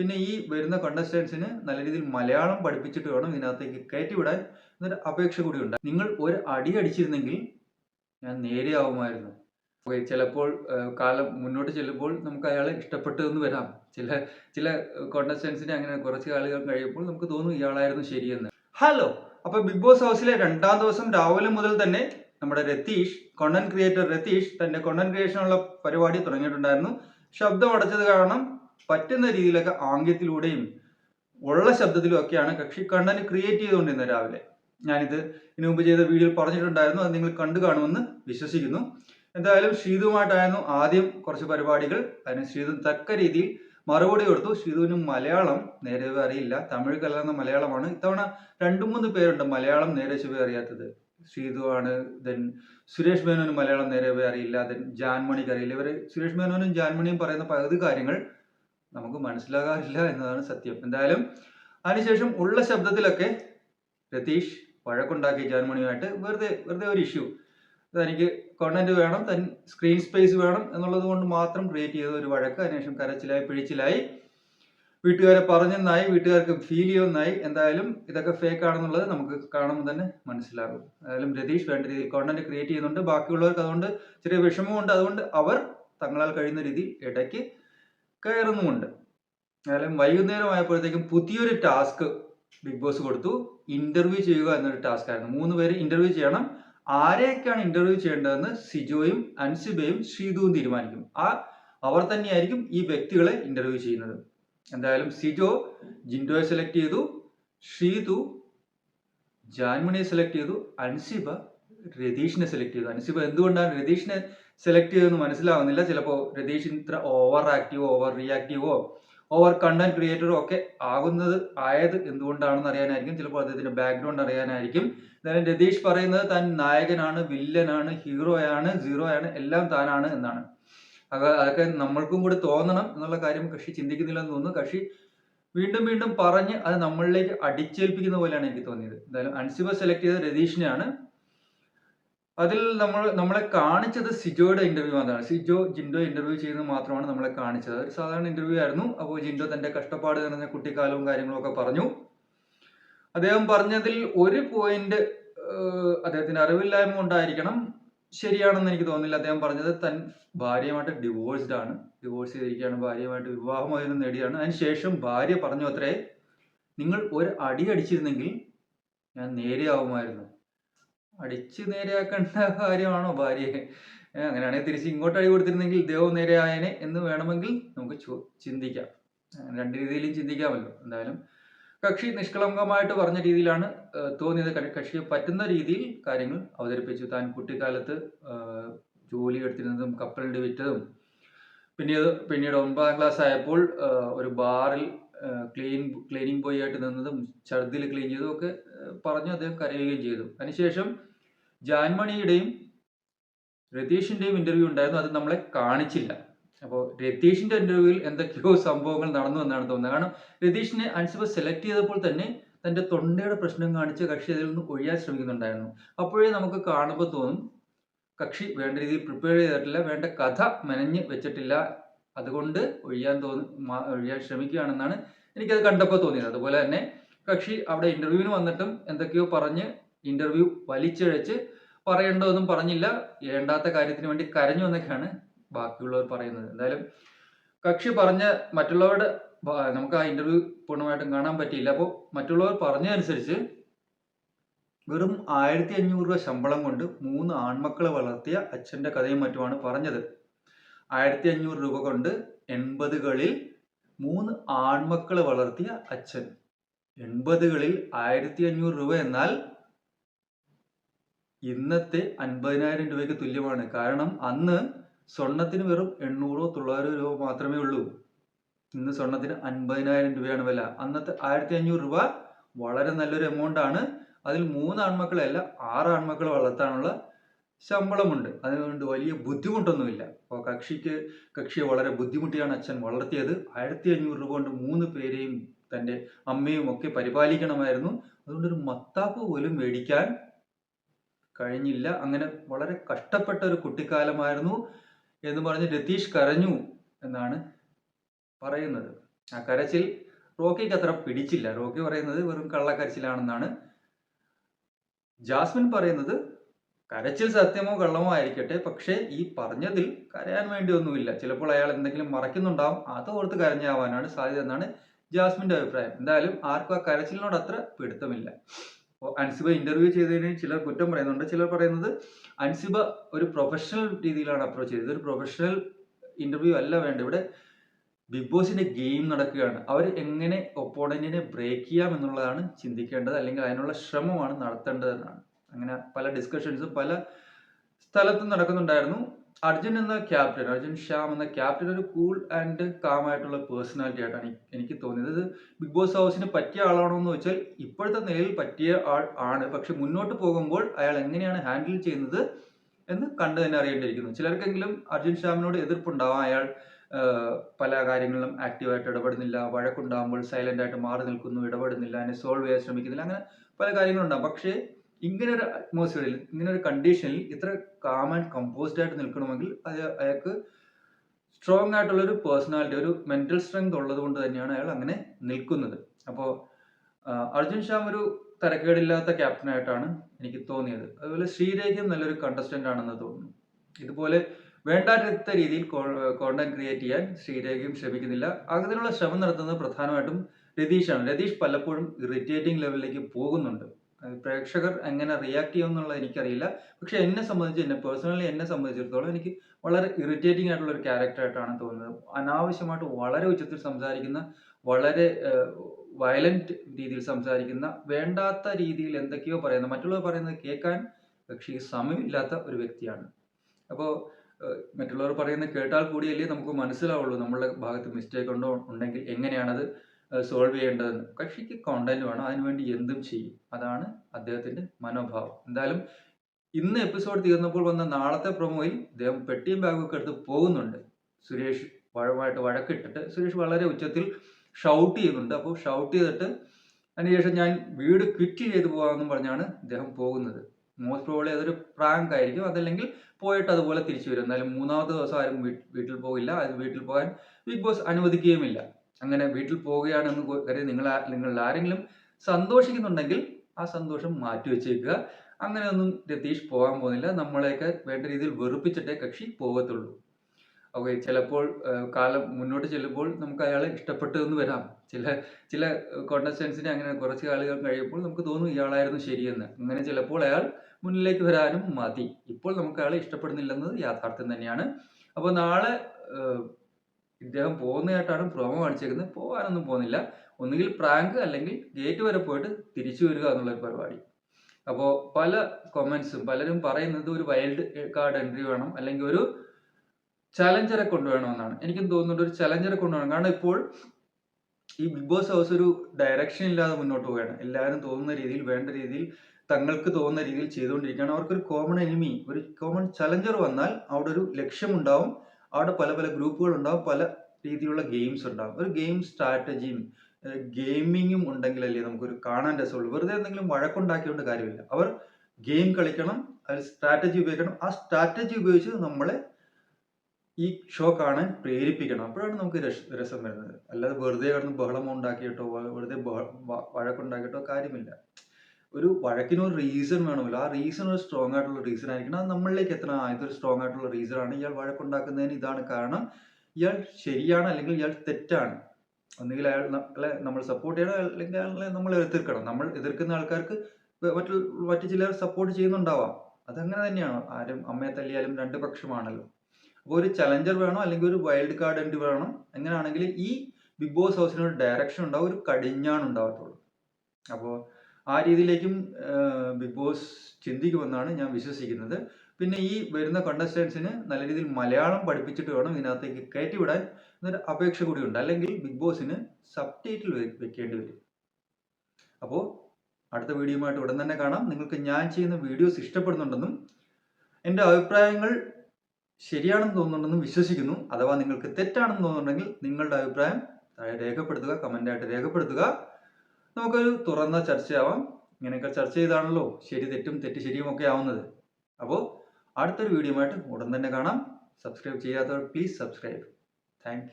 പിന്നെ ഈ വരുന്ന കണ്ടസ്റ്റൻസിന് നല്ല രീതിയിൽ മലയാളം പഠിപ്പിച്ചിട്ട് വേണം ഇതിനകത്തേക്ക് കയറ്റിവിടാൻ എന്നൊരു അപേക്ഷ കൂടി ഉണ്ട്. നിങ്ങൾ ഒരു അടി അടിച്ചിരുന്നെങ്കിൽ ഞാൻ നേരെയാവുമായിരുന്നു ചിലപ്പോൾ കാലം മുന്നോട്ട് ചെല്ലുമ്പോൾ നമുക്ക് അയാളെ ഇഷ്ടപ്പെട്ടു എന്ന് വരാം. ചില ചില കോണ്ടസ്റ്റൻസിനെ അങ്ങനെ കുറച്ച് കാലുകൾ കഴിയുമ്പോൾ നമുക്ക് തോന്നും ഇയാളായിരുന്നു ശരിയെന്ന്. ഹലോ അപ്പൊ ബിഗ് ബോസ് ഹൗസിലെ രണ്ടാം ദിവസം രാവിലെ മുതൽ തന്നെ നമ്മുടെ രതീഷ് കോണ്ടന്റ് ക്രിയേറ്റർ രതീഷ് തന്റെ കോണ്ടന്റ് ക്രിയേഷനുള്ള പരിപാടി തുടങ്ങിയിട്ടുണ്ടായിരുന്നു. ശബ്ദം അടച്ചത് കാരണം പറ്റുന്ന രീതിയിലൊക്കെ ആംഗ്യത്തിലൂടെയും ഉള്ള ശബ്ദത്തിലും ഒക്കെയാണ് കക്ഷി കണ്ടന്റ് ക്രിയേറ്റ് ചെയ്തുകൊണ്ടിരുന്നത് രാവിലെ. ഞാനിത് ഇതിനു മുമ്പ് ചെയ്ത വീഡിയോയിൽ പറഞ്ഞിട്ടുണ്ടായിരുന്നു. അത് നിങ്ങൾ കണ്ടു കാണുമെന്ന് വിശ്വസിക്കുന്നു. എന്തായാലും ശ്രീതുമായിട്ടായിരുന്നു ആദ്യം കുറച്ച് പരിപാടികൾ. അതിന് ശ്രീതു തക്ക രീതിയിൽ മറുപടി കൊടുത്തു. ശ്രീതുവിന് മലയാളം നേരെ അറിയില്ല. തമിഴ് കലർന്ന മലയാളമാണ്. ഇത്തവണ രണ്ടു മൂന്ന് പേരുണ്ട് മലയാളം നേരെ ചുവ അറിയാത്തത്. ശ്രീതു ആണ് ദെൻ സുരേഷ് മേനോനും മലയാളം നേരെ അറിയില്ല. ദെൻ ജാൻമണിക്ക് അറിയില്ല. ഇവർ സുരേഷ് മേനോനും ജാൻമണിയും പറയുന്ന പകുതി കാര്യങ്ങൾ നമുക്ക് മനസ്സിലാകാറില്ല എന്നതാണ് സത്യം. എന്തായാലും അതിനുശേഷം ഉള്ള ശബ്ദത്തിലൊക്കെ രതീഷ് വഴക്കുണ്ടാക്കി ജാൻമണിയുമായിട്ട് വെറുതെ വെറുതെ ഒരു ഇഷ്യൂ തനിക്ക് കോണ്ടന്റ് വേണം തൻ സ്ക്രീൻ സ്പേസ് വേണം എന്നുള്ളത് കൊണ്ട് മാത്രം ക്രിയേറ്റ് ചെയ്ത ഒരു വഴക്ക്. അതിനുശേഷം കരച്ചിലായി പിഴിച്ചിലായി. വീട്ടുകാരെ പറഞ്ഞെന്നായി വീട്ടുകാർക്ക് ഫീൽ ചെയ്യുമെന്നായി. എന്തായാലും ഇതൊക്കെ ഫേക്ക് ആണെന്നുള്ളത് നമുക്ക് കാണുമ്പോൾ തന്നെ മനസ്സിലാകും. എന്തായാലും രതീഷ് വേണ്ട രീതിയിൽ കോണ്ടന്റ് ക്രിയേറ്റ് ചെയ്യുന്നുണ്ട്. ബാക്കിയുള്ളവർക്ക് അതുകൊണ്ട് ചെറിയ വിഷമമുണ്ട്. അതുകൊണ്ട് അവർ തങ്ങളാൽ കഴിയുന്ന രീതിയിൽ ഇടയ്ക്ക് കയറുന്നുമുണ്ട്. എന്തായാലും വൈകുന്നേരം ആയപ്പോഴത്തേക്കും പുതിയൊരു ടാസ്ക് ബിഗ് ബോസ് കൊടുത്തു. ഇന്റർവ്യൂ ചെയ്യുക എന്നൊരു ടാസ്ക് ആയിരുന്നു മൂന്ന് പേര് ഇന്റർവ്യൂ ചെയ്യണം. ആരെയൊക്കെയാണ് ഇന്റർവ്യൂ ചെയ്യേണ്ടതെന്ന് സിജോയും അൻസിബയും ശ്രീതുവും തീരുമാനിക്കും. ആ അവർ തന്നെയായിരിക്കും ഈ വ്യക്തികളെ ഇന്റർവ്യൂ ചെയ്യുന്നത്. എന്തായാലും സിജോ ജിൻഡോയെ സെലക്ട് ചെയ്തു. ശ്രീതു ജാൻമണിയെ സെലക്ട് ചെയ്തു. അൻസിബ രതീഷിനെ സെലക്ട് ചെയ്തു അൻസിബ എന്തുകൊണ്ടാണ് രതീഷിനെ സെലക്ട് ചെയ്തതെന്ന് മനസ്സിലാവുന്നില്ല. ചിലപ്പോൾ രതീഷ് ഇത്ര ഓവർ ആക്റ്റീവോ ഓവർ റിയാക്റ്റീവോ ഓവർ കണ്ടന്റ് ക്രിയേറ്ററോ ഒക്കെ ആകുന്നത് ആയത് എന്തുകൊണ്ടാണെന്ന് അറിയാനായിരിക്കും. ചിലപ്പോൾ അദ്ദേഹത്തിന്റെ ബാക്ക്ഗ്രൗണ്ട് അറിയാനായിരിക്കും. എന്തായാലും രതീഷ് പറയുന്നത് താൻ നായകനാണ് വില്ലനാണ് ഹീറോയാണ് സീറോയാണ് എല്ലാം താനാണ് എന്നാണ്. അതൊക്കെ നമ്മൾക്കും കൂടി തോന്നണം എന്നുള്ള കാര്യം കക്ഷി ചിന്തിക്കുന്നില്ലെന്ന് തോന്നുന്നു. കക്ഷി വീണ്ടും വീണ്ടും പറഞ്ഞ് അത് നമ്മളിലേക്ക് അടിച്ചേൽപ്പിക്കുന്ന പോലെയാണ് എനിക്ക് തോന്നിയത്. എന്തായാലും അൻസിബ സെലക്ട് ചെയ്ത രതീഷിനെയാണ്. അതിൽ നമ്മൾ നമ്മളെ കാണിച്ചത് സിജോയുടെ ഇന്റർവ്യൂ മാത്രമാണ്. സിജോ ജിൻഡോ ഇന്റർവ്യൂ ചെയ്യുന്നത് മാത്രമാണ് നമ്മളെ കാണിച്ചത്. ഒരു സാധാരണ ഇന്റർവ്യൂ ആയിരുന്നു. അപ്പോൾ ജിൻഡോ തന്റെ കഷ്ടപ്പാട് നിറഞ്ഞ കുട്ടിക്കാലവും കാര്യങ്ങളും ഒക്കെ പറഞ്ഞു. അദ്ദേഹം പറഞ്ഞതിൽ ഒരു പോയിന്റ് അദ്ദേഹത്തിന്റെ അറിവില്ലായ്മ കൊണ്ടായിരിക്കണം ശരിയാണെന്ന് എനിക്ക് തോന്നുന്നില്ല. അദ്ദേഹം പറഞ്ഞത് തൻ ഭാര്യയുമായിട്ട് ഡിവോഴ്സ്ഡ് ആണ്. ഡിവോഴ്സ് ചെയ്തിരിക്കുകയാണ്. ഭാര്യയുമായിട്ട് വിവാഹമോചനം നേടിയാണ് അതിനുശേഷം ഭാര്യ പറഞ്ഞു അത്രേ നിങ്ങൾ ഒരു അടി അടിച്ചിരുന്നെങ്കിൽ ഞാൻ നേരെയാവുമായിരുന്നു. അടിച്ച് നേരെയാക്കേണ്ട കാര്യമാണോ ഭാര്യയെ? അങ്ങനെയാണെങ്കിൽ തിരിച്ച് ഇങ്ങോട്ട് അടി കൊടുത്തിരുന്നെങ്കിൽ ദേവം നേരെയായനെ എന്ന് വേണമെങ്കിൽ നമുക്ക് ചിന്തിക്കാം. രണ്ട് രീതിയിലും ചിന്തിക്കാമല്ലോ. എന്തായാലും കക്ഷി നിഷ്കളങ്കമായിട്ട് പറഞ്ഞ രീതിയിലാണ് തോന്നിയത്. കക്ഷിയെ പറ്റുന്ന രീതിയിൽ കാര്യങ്ങൾ അവതരിപ്പിച്ചു. താൻ കുട്ടിക്കാലത്ത് ജോലി എടുത്തിരുന്നതും കപ്പലിന്റെ വിറ്റതും. പിന്നീട് പിന്നീട് ഒൻപതാം ക്ലാസ് ആയപ്പോൾ ഒരു ബാറിൽ ക്ലീൻ ക്ലീനിങ് ബോയ് ആയിട്ട് നിന്നതും ഛർദിൽ ക്ലീൻ ചെയ്തതും ഒക്കെ പറഞ്ഞു അദ്ദേഹം കരയുകയും ചെയ്തു. അതിനുശേഷം ജാൻമണിയുടെയും രതീഷിന്റെയും ഇന്റർവ്യൂ ഉണ്ടായിരുന്നു. അത് നമ്മളെ കാണിച്ചില്ല. അപ്പോൾ രതീഷിന്റെ ഇന്റർവ്യൂവിൽ എന്തൊക്കെയോ സംഭവങ്ങൾ നടന്നു എന്നാണ് തോന്നുന്നത്. കാരണം രതീഷിനെ അൻസിബ സെലക്ട് ചെയ്തപ്പോൾ തന്നെ തന്റെ തൊണ്ടയുടെ പ്രശ്നം കാണിച്ച് കക്ഷി അതിൽ നിന്ന് ഒഴിയാൻ ശ്രമിക്കുന്നുണ്ടായിരുന്നു. അപ്പോഴേ നമുക്ക് കാണുമ്പോൾ തോന്നും കക്ഷി വേണ്ട രീതിയിൽ പ്രിപ്പയർ ചെയ്തിട്ടില്ല വേണ്ട കഥ മെനഞ്ഞ് വെച്ചിട്ടില്ല. അതുകൊണ്ട് ഒഴിയാൻ തോന്നി ഒഴിയാൻ ശ്രമിക്കുകയാണെന്നാണ് എനിക്കത് കണ്ടപ്പോൾ തോന്നിയത്. അതുപോലെ തന്നെ കക്ഷി അവിടെ ഇന്റർവ്യൂവിന് വന്നിട്ടും എന്തൊക്കെയോ പറഞ്ഞ് ഇന്റർവ്യൂ വലിച്ചിഴച്ച് പറയേണ്ടതൊന്നും പറഞ്ഞില്ല. വേണ്ടാത്ത കാര്യത്തിന് വേണ്ടി കരഞ്ഞു എന്നൊക്കെയാണ് ബാക്കിയുള്ളവർ പറയുന്നത്. എന്തായാലും കക്ഷി പറഞ്ഞ മറ്റുള്ളവരുടെ നമുക്ക് ആ ഇന്റർവ്യൂ പൂർണമായിട്ടും കാണാൻ പറ്റിയില്ല. അപ്പോൾ മറ്റുള്ളവർ പറഞ്ഞതനുസരിച്ച് വെറും ആയിരത്തി അഞ്ഞൂറ് രൂപ ശമ്പളം കൊണ്ട് മൂന്ന് ആൺമക്കളെ വളർത്തിയ അച്ഛന്റെ കഥയും മറ്റുമാണ് പറഞ്ഞത്. ആയിരത്തി അഞ്ഞൂറ് രൂപ കൊണ്ട് എൺപതുകളിൽ മൂന്ന് ആൺമക്കളെ വളർത്തിയ അച്ഛൻ. എൺപതുകളിൽ ആയിരത്തി അഞ്ഞൂറ് രൂപ എന്നാൽ ഇന്നത്തെ അൻപതിനായിരം രൂപയ്ക്ക് തുല്യമാണ്. കാരണം അന്ന് സ്വർണത്തിന് വെറും എണ്ണൂറോ തൊള്ളായിരോ രൂപ മാത്രമേ ഉള്ളൂ. ഇന്ന് സ്വർണത്തിന് അൻപതിനായിരം രൂപയാണ് വില. അന്നത്തെ ആയിരത്തി അഞ്ഞൂറ് രൂപ വളരെ നല്ലൊരു എമൗണ്ട് ആണ്. അതിൽ മൂന്ന് ആൺമക്കളല്ല ആറ് ആൺമക്കളെ വളർത്താനുള്ള ശമ്പളമുണ്ട്. അതുകൊണ്ട് വലിയ ബുദ്ധിമുട്ടൊന്നുമില്ല. അപ്പോൾ കക്ഷിക്ക് കക്ഷിയെ വളരെ ബുദ്ധിമുട്ടിയാണ് അച്ഛൻ വളർത്തിയത്. ആയിരത്തി അഞ്ഞൂറ് രൂപ കൊണ്ട് മൂന്ന് പേരെയും തന്റെ അമ്മയും ഒക്കെ പരിപാലിക്കണമായിരുന്നു. അതുകൊണ്ട് ഒരു മത്താപ്പ് പോലും മേടിക്കാൻ കഴിഞ്ഞില്ല. അങ്ങനെ വളരെ കഷ്ടപ്പെട്ട ഒരു കുട്ടിക്കാലമായിരുന്നു എന്ന് പറഞ്ഞ് രതീഷ് കരഞ്ഞു എന്നാണ് പറയുന്നത്. ആ കരച്ചിൽ റോക്കിക്ക് അത്ര പിടിച്ചില്ല. റോക്കി പറയുന്നത് വെറും കള്ളക്കരച്ചിലാണെന്നാണ്. ജാസ്മിൻ പറയുന്നത് കരച്ചിൽ സത്യമോ കള്ളമോ ആയിരിക്കട്ടെ പക്ഷേ ഈ പറഞ്ഞതിൽ കരയാൻ വേണ്ടി ഒന്നുമില്ല ചിലപ്പോൾ അയാൾ എന്തെങ്കിലും മറയ്ക്കുന്നുണ്ടാവും. അത് ഓർത്ത് കരഞ്ഞാവാനാണ് സാധ്യത എന്നാണ് ജാസ്മിന്റെ അഭിപ്രായം. എന്തായാലും ആർക്കും ആ കരച്ചിലിനോട് അത്ര പിടുത്തമില്ല. അൻസിബ ഇന്റർവ്യൂ ചെയ്തതിന് ചിലർ കുറ്റം പറയുന്നുണ്ട്. ചിലർ പറയുന്നത് അൻസിബ ഒരു പ്രൊഫഷണൽ രീതിയിലാണ് അപ്രോച്ച് ചെയ്തത്. ഒരു പ്രൊഫഷണൽ ഇന്റർവ്യൂ അല്ല വേണ്ട ഇവിടെ ബിഗ് ബോസിന്റെ ഗെയിം നടക്കുകയാണ്. അവർ എങ്ങനെ ഒപ്പോണന്റിനെ ബ്രേക്ക് ചെയ്യാം എന്നുള്ളതാണ് ചിന്തിക്കേണ്ടത്. അല്ലെങ്കിൽ അതിനുള്ള ശ്രമമാണ് നടത്തേണ്ടതെന്നാണ്. അങ്ങനെ പല ഡിസ്കഷൻസും പല സ്ഥലത്തും നടക്കുന്നുണ്ടായിരുന്നു. അർജുൻ എന്ന ക്യാപ്റ്റൻ അർജുൻ ശ്യാം എന്ന ക്യാപ്റ്റൻ ഒരു കൂൾ ആൻഡ് കാം ആയിട്ടുള്ള പേഴ്സണാലിറ്റി ആയിട്ടാണ് എനിക്ക് തോന്നിയത്. ഇത് ബിഗ് ബോസ് ഹൗസിന് പറ്റിയ ആളാണോ എന്ന് വെച്ചാൽ ഇപ്പോഴത്തെ നിലയിൽ പറ്റിയ ആൾ ആണ്. പക്ഷെ മുന്നോട്ട് പോകുമ്പോൾ അയാൾ എങ്ങനെയാണ് ഹാൻഡിൽ ചെയ്യുന്നത് എന്ന് കണ്ടു തന്നെ അറിയേണ്ടിയിരിക്കുന്നു. ചിലർക്കെങ്കിലും അർജുൻ ശ്യാമിനോട് എതിർപ്പുണ്ടാവാം. അയാൾ പല കാര്യങ്ങളിലും ആക്റ്റീവായിട്ട് ഇടപെടുന്നില്ല. വഴക്കുണ്ടാകുമ്പോൾ സൈലന്റ് ആയിട്ട് മാറി നിൽക്കുന്നു. ഇടപെടുന്നില്ല. അതിനെ സോൾവ് ചെയ്യാൻ ശ്രമിക്കുന്നില്ല. അങ്ങനെ പല കാര്യങ്ങളുണ്ടാകും പക്ഷേ ഇങ്ങനെ ഒരു അറ്റ്മോസ്ഫിയറിൽ ഇങ്ങനെ ഒരു കണ്ടീഷനിൽ ഇത്ര കാം ആൻഡ് കമ്പോസ്ഡ് ആയിട്ട് നിൽക്കണമെങ്കിൽ അയാൾക്ക് സ്ട്രോങ് ആയിട്ടുള്ള ഒരു പേഴ്സണാലിറ്റി ഒരു മെന്റൽ സ്ട്രെങ്ത് ഉള്ളത് കൊണ്ട് തന്നെയാണ് അയാൾ അങ്ങനെ നിൽക്കുന്നത്. അപ്പോൾ അർജുൻ ശ്യാം ഒരു തരക്കേടില്ലാത്ത ക്യാപ്റ്റനായിട്ടാണ് എനിക്ക് തോന്നിയത്. അതുപോലെ ശ്രീരേഖയും നല്ലൊരു കണ്ടസ്റ്റന്റ് ആണെന്ന് തോന്നുന്നു. ഇതുപോലെ വേണ്ടാത്ത രീതിയിൽ കോണ്ടന്റ് ക്രിയേറ്റ് ചെയ്യാൻ ശ്രീരേഖയും ശ്രമിക്കുന്നില്ല. അങ്ങനെയുള്ള ശ്രമം നടത്തുന്നത് പ്രധാനമായിട്ടും രതീഷാണ്. രതീഷ് പലപ്പോഴും ഇറിറ്റേറ്റിംഗ് ലെവലിലേക്ക് പോകുന്നുണ്ട്. പ്രേക്ഷകർ എങ്ങനെ റിയാക്ട് ചെയ്യും എന്നുള്ളത് എനിക്കറിയില്ല. പക്ഷെ എന്നെ സംബന്ധിച്ച് എന്നെ പേഴ്സണലി എന്നെ സംബന്ധിച്ചിടത്തോളം എനിക്ക് വളരെ ഇറിറ്റേറ്റിംഗ് ആയിട്ടുള്ള ഒരു ക്യാരക്ടറായിട്ടാണ് തോന്നുന്നത്. അനാവശ്യമായിട്ട് വളരെ ഉച്ചത്തിൽ സംസാരിക്കുന്ന വളരെ വയലന്റ് രീതിയിൽ സംസാരിക്കുന്ന വേണ്ടാത്ത രീതിയിൽ എന്തൊക്കെയോ പറയുന്ന മറ്റുള്ളവർ പറയുന്നത് കേൾക്കാൻ പക്ഷേ ഈ സമയമില്ലാത്ത ഒരു വ്യക്തിയാണ്. അപ്പോൾ മറ്റുള്ളവർ പറയുന്നത് കേട്ടാൽ കൂടിയല്ലേ നമുക്ക് മനസ്സിലാവുള്ളൂ. നമ്മളുടെ ഭാഗത്ത് മിസ്റ്റേക്ക് ഉണ്ടോ ഉണ്ടെങ്കിൽ എങ്ങനെയാണത്? സോൾവ് ചെയ്യേണ്ടതെന്ന് കക്ഷിക്ക് കോണ്ടന്റ് വേണം അതിനുവേണ്ടി എന്തും ചെയ്യും. അതാണ് അദ്ദേഹത്തിന്റെ മനോഭാവം. എന്തായാലും ഇന്ന് എപ്പിസോഡ് തീർന്നപ്പോൾ വന്ന നാളത്തെ പ്രൊമോയിൽ അദ്ദേഹം പെട്ടിയും ബാഗും ഒക്കെ എടുത്ത് പോകുന്നുണ്ട്. സുരേഷ് വഴമായിട്ട് വഴക്കിട്ടിട്ട് സുരേഷ് വളരെ ഉച്ചത്തിൽ ഷൗട്ട് ചെയ്യുന്നുണ്ട്. അപ്പോൾ ഷൗട്ട് ചെയ്തിട്ട് അതിനുശേഷം ഞാൻ വീട് ക്വിറ്റ് ചെയ്ത് പോകാമെന്നും പറഞ്ഞാണ് അദ്ദേഹം പോകുന്നത്. മോസ്റ്റ് പ്രോബ്ലി അതൊരു പ്രാങ്ക് ആയിരിക്കും. അതല്ലെങ്കിൽ പോയിട്ട് അതുപോലെ തിരിച്ചു വരും. എന്നാലും മൂന്നാമത്തെ ദിവസം ആരും വീട്ടിൽ പോകില്ല അത് വീട്ടിൽ പോകാൻ ബിഗ് ബോസ് അനുവദിക്കുകയുമില്ല. അങ്ങനെ വീട്ടിൽ പോവുകയാണെന്ന് കരുതി നിങ്ങൾ നിങ്ങൾ ആരെങ്കിലും സന്തോഷിക്കുന്നുണ്ടെങ്കിൽ ആ സന്തോഷം മാറ്റി വെച്ചേക്കുക. അങ്ങനെയൊന്നും രതീഷ് പോകാൻ പോകുന്നില്ല. നമ്മളെയൊക്കെ വേണ്ട രീതിയിൽ വെറുപ്പിച്ചിട്ടേ കക്ഷി പോകത്തുള്ളൂ. ഓക്കെ ചിലപ്പോൾ കാലം മുന്നോട്ട് ചെല്ലുമ്പോൾ നമുക്ക് അയാളെ ഇഷ്ടപ്പെട്ടു എന്ന് വരാം. ചില ചില കോണ്ടസ്റ്റൻസിനെ അങ്ങനെ കുറച്ച് കാലുകൾ കഴിയുമ്പോൾ നമുക്ക് തോന്നും ഇയാളായിരുന്നു ശരിയെന്ന്. അങ്ങനെ ചിലപ്പോൾ അയാൾ മുന്നിലേക്ക് വരാനും മതി. ഇപ്പോൾ നമുക്ക് അയാളെ ഇഷ്ടപ്പെടുന്നില്ലെന്നത് യാഥാർത്ഥ്യം തന്നെയാണ്. അപ്പോൾ നാളെ ഇദ്ദേഹം പോകുന്നതായിട്ടാണ് പ്രൊമോ കാണിച്ചേക്കുന്നത്. പോകാനൊന്നും പോകുന്നില്ല. ഒന്നുകിൽ പ്രാങ്ക് അല്ലെങ്കിൽ ഗേറ്റ് വരെ പോയിട്ട് തിരിച്ചു വരിക എന്നുള്ള ഒരു പരിപാടി. അപ്പോൾ പല കൊമൻസും പലരും പറയുന്നത് ഒരു വൈൽഡ് കാർഡ് എൻട്രി വേണം അല്ലെങ്കിൽ ഒരു ചലഞ്ചറെ കൊണ്ടുവേണമെന്നാണ് എനിക്കും തോന്നുന്നുണ്ട് ഒരു ചലഞ്ചറെ കൊണ്ടുവേണം കാരണം ഇപ്പോൾ ഈ ബിഗ് ബോസ് ഹൗസ് ഒരു ഡയറക്ഷൻ ഇല്ലാതെ മുന്നോട്ട് പോവുകയാണ്. എല്ലാവരും തോന്നുന്ന രീതിയിൽ വേണ്ട രീതിയിൽ തങ്ങൾക്ക് തോന്നുന്ന രീതിയിൽ ചെയ്തുകൊണ്ടിരിക്കുകയാണ്. അവർക്കൊരു കോമൺ എനിമി ഒരു കോമൺ ചലഞ്ചർ വന്നാൽ അവിടെ ഒരു ലക്ഷ്യമുണ്ടാവും. അവിടെ പല പല ഗ്രൂപ്പുകൾ ഉണ്ടാവും പല രീതിയിലുള്ള ഗെയിംസ് ഉണ്ടാവും. ഒരു ഗെയിം സ്ട്രാറ്റജിയും ഗെയിമിങ്ങും ഉണ്ടെങ്കിലല്ലേ നമുക്കൊരു കാണാൻ രസമുള്ളൂ. വെറുതെ എന്തെങ്കിലും വഴക്കുണ്ടാക്കിയോണ്ട് കാര്യമില്ല. അവർ ഗെയിം കളിക്കണം അതിൽ സ്ട്രാറ്റജി ഉപയോഗിക്കണം. ആ സ്ട്രാറ്റജി ഉപയോഗിച്ച് നമ്മളെ ഈ ഷോ കാണാൻ പ്രേരിപ്പിക്കണം. അപ്പോഴാണ് നമുക്ക് രസം വരുന്നത്. അല്ലാതെ വെറുതെ കിടന്ന് ബഹളം ഉണ്ടാക്കിയിട്ടോ വെറുതെ വഴക്കുണ്ടാക്കിയിട്ടോ കാര്യമില്ല. ഒരു വഴക്കിന് ഒരു റീസൺ വേണമല്ലോ. ആ റീസൺ ഒരു സ്ട്രോങ് ആയിട്ടുള്ള റീസൺ ആയിരിക്കണം. അത് നമ്മളിലേക്ക് എത്തണം. ആ ഒരു സ്ട്രോങ് ആയിട്ടുള്ള റീസൺ ആണ്. ഇയാൾ വഴക്കുണ്ടാക്കുന്നതിന് ഇതാണ് കാരണം. ഇയാൾ ശരിയാണ് അല്ലെങ്കിൽ ഇയാൾ തെറ്റാണ്. ഒന്നുകിൽ നമ്മളെ നമ്മൾ സപ്പോർട്ട് ചെയ്യണം അല്ലെങ്കിൽ അയാളെ നമ്മൾ എതിർക്കണം. നമ്മൾ എതിർക്കുന്ന ആൾക്കാർക്ക് മറ്റു മറ്റു ചിലർ സപ്പോർട്ട് ചെയ്യുന്നുണ്ടാവാം. അതങ്ങനെ തന്നെയാണ്. ആരും അമ്മയെ തല്ലിയാലും രണ്ട് പക്ഷമാണല്ലോ. അപ്പോൾ ഒരു ചലഞ്ചർ വേണോ അല്ലെങ്കിൽ ഒരു വൈൽഡ് കാർഡ് എൻട്രി വേണം? എങ്ങനെയാണെങ്കിൽ ഈ ബിഗ് ബോസ് ഹൗസിന് ഒരു ഡയറക്ഷൻ ഉണ്ടാവും ഒരു കടിഞ്ഞാണ് ഉണ്ടാവത്തുള്ളൂ. അപ്പോൾ ആ രീതിയിലേക്കും ബിഗ് ബോസ് ചിന്തിക്കുമെന്നാണ് ഞാൻ വിശ്വസിക്കുന്നത്. പിന്നെ ഈ വരുന്ന കണ്ടസ്റ്റൻസിന് നല്ല രീതിയിൽ മലയാളം പഠിപ്പിച്ചിട്ട് വേണം ഇതിനകത്തേക്ക് കയറ്റിവിടാൻ എന്നൊരു അപേക്ഷ കൂടിയുണ്ട്. അല്ലെങ്കിൽ ബിഗ് ബോസിന് സബ് ടൈറ്റിൽ വെക്കേണ്ടി വരും. അപ്പോൾ അടുത്ത വീഡിയോയുമായിട്ട് ഉടൻ തന്നെ കാണാം. നിങ്ങൾക്ക് ഞാൻ ചെയ്യുന്ന വീഡിയോസ് ഇഷ്ടപ്പെടുന്നുണ്ടെന്നും എന്റെ അഭിപ്രായങ്ങൾ ശരിയാണെന്ന് തോന്നുന്നുണ്ടെന്നും വിശ്വസിക്കുന്നു. അഥവാ നിങ്ങൾക്ക് തെറ്റാണെന്ന് തോന്നുന്നുണ്ടെങ്കിൽ നിങ്ങളുടെ അഭിപ്രായം രേഖപ്പെടുത്തുക കമന്റായിട്ട് രേഖപ്പെടുത്തുക. നമുക്കൊരു തുറന്ന ചർച്ചയാവാം. ഇങ്ങനെയൊക്കെ ചർച്ച ചെയ്താണല്ലോ. ശരി തെറ്റും തെറ്റ് ശരിയും ഒക്കെ ആവുന്നത്. അപ്പോൾ അടുത്തൊരു വീഡിയോ ആയിട്ട് ഉടൻ തന്നെ കാണാം. സബ്സ്ക്രൈബ് ചെയ്യാത്തവർ പ്ലീസ് സബ്സ്ക്രൈബ് താങ്ക്